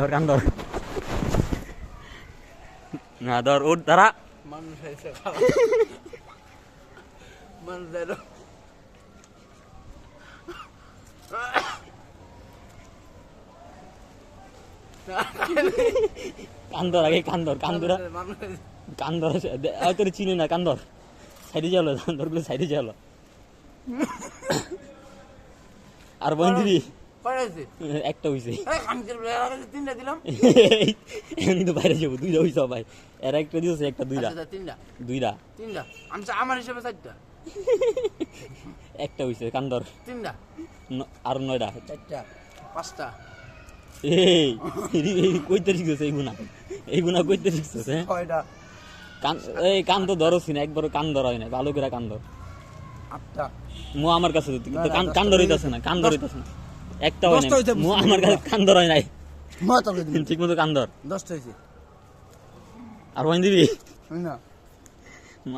ধর কান না, ধর ওর দাঁড়া। মানুষ খারাপ মানুষের আগে কান ধর, কান ধরা। মানুষের কান ধর তোর চিনি না, কান ধর। সাইডে যালো কান ধরগুলো সাইডে যালো আর বোন দিবি পাঠাইছে একটা হইছে। আমি তিনটা দিলাম। এমনি তো বাইরে যাব দুইটা হইছে ভাই এর একটা দিয়েছে একটা দুইটা। তিনটা। দুইটা। তিনটা। আমি আমার হিসেবে চারটা। একটা হইছে কান ধর তিনটা। ন- আর নয়টা। চারটা পাঁচটা। এই এই- এই কইতে শিখছে এই গুণা? এই গুণা কইতে শিখছে হ্যাঁ? ছয়টা। কান এই কান তো ধরছি না একবার কান ধরা হয় না ভালো করে কান ধর আটটা। মু আমার কাছে কান কান ধরিতেছে। না কান ধরিতেছে না। একটা হয় দশটা মু আমার কাছে কান ধরাই নাই। ঠিক মতো কান ধর দশটা হয়েছে আর ওয়াইন দিবি? না।